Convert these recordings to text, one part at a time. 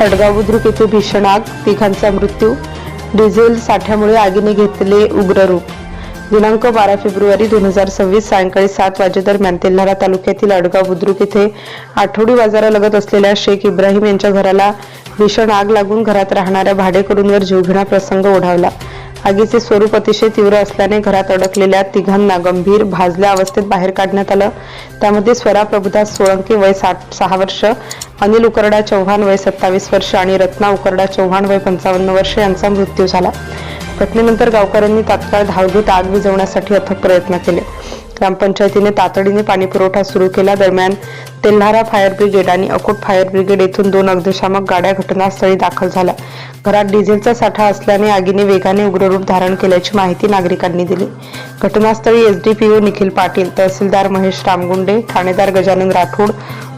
अडगाव बुद्रुक येथे भीषण आग तिघांचा मृत्यू डिझेल साठ्यामुळे आगीने घेतले उग्र रूप. दिनांक बारा फेब्रुवारी दोन हजार सव्वीस सायंकाळी सात वाजेदरम्यान तेल्हारा तालुक्यातील अडगाव बुद्रुक येथे आठवडी बाजारालगत असलेल्या शेख इब्राहिम यांच्या घराला भीषण आग लागून घरात राहणाऱ्या भाडेकरूंवर जीवघेणा प्रसंग ओढावला. आगीचे स्वरूप अतिशय तीव्र असल्याने घरात अडकलेल्या तिघांना गंभीर भाजल्या अवस्थेत बाहेर काढण्यात आलं. त्यामध्ये स्वरा प्रभुदास सोळंके वय साठ सहा वर्ष अनिल उकरडा चव्हाण वय सत्तावीस वर्ष आणि रत्ना उकरडा चव्हाण वय पंचावन्न वर्ष यांचा मृत्यू झाला. घटनेनंतर गावकऱ्यांनी तात्काळ धाव घेत आग विझवण्यासाठी अथक प्रयत्न केले. ग्रामपंचायतीने तातडीने पाणीपुरवठा सुरू केला. दरम्यान तेल्हारा फायर ब्रिगेड आणि अकोट फायर ब्रिगेड येथून दोन अग्निशामक गाड्या घटनास्थळी दाखल झाल्या. घरात डिझेलचा साठा असल्याने आगीने वेगाने उग्ररूप धारण केल्याची माहिती नागरिकांनी दिली. घटनास्थळी एसडीपीओ निखिल पाटील तहसीलदार महेश रामगुंडे ठाणेदार गजानन राठोड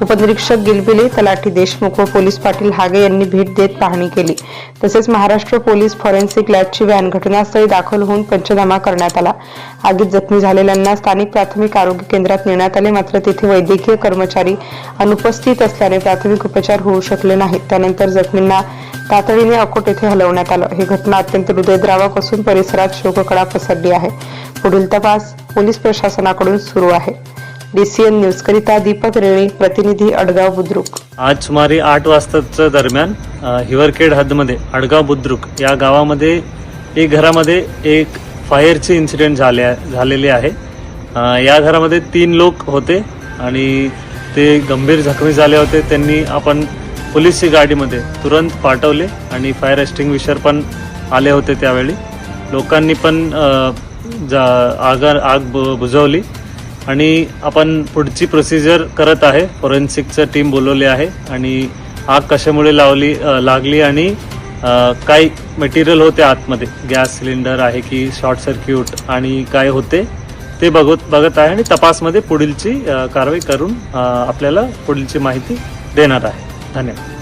उपनिरीक्षक गिलबिले तलाठी देशमुख व पोलीस पाटील हागे यांनी भेट देत पाहणी केली. तसेच महाराष्ट्र पोलीस फॉरेन्सिक लॅबची व्हॅन घटनास्थळी दाखल होऊन पंचनामा करण्यात आला. आगीत जखमी झालेल्यांना स्थानिक प्राथमिक आरोग्य केंद्रात नेण्यात आले मात्र तेथे वैद्यकीय कर्मचारी अनुपस्थित असल्याने प्राथमिक उपचार होऊ शकले नाहीत. त्यानंतर जखमींना तातडीने अकोट येथे हलवण्यात आलं. ही घटना अत्यंत हृदयद्रावक असून परिसरात शोककळा पसरली आहे. पुढील तपास पोलीस प्रशासनाकडून सुरू आहे. डीसीएन न्यूज करिता दीपक रेळे प्रतिनिधी अडगाव बुद्रुक. आज सुमारे आठ वाजताच्या दरम्यान हिवरखेड हद्दमध्ये अडगाव बुद्रुक या गावामध्ये एक घरामध्ये एक फायरचे इन्सिडेंट झाले झालेले आहे. या घरामध्ये तीन लोक होते आणि ते गंभीर जखमी झाले होते. त्यांनी आपण पोलीसची गाडीमध्ये तुरंत पाठवले आणि फायर एक्स्टिंग्विशर पण आले होते त्यावेळी. लोकांनी पण जा आग आग बु- बुझवली आणि आपण पुढची प्रोसिजर करत आहे. फॉरेन्सिकचं टीम बोलवली आहे आणि आग कशामुळे लावली लागली आणि काय मटेरियल होते आतमध्ये? गॅस सिलेंडर आहे की शॉर्ट सर्क्यूट आणि काय होते ते बघत बघत आहे आणि तपासमध्ये पुढीलची कारवाई करून आपल्याला पुढीलची माहिती देणार आहे. धन्यवाद.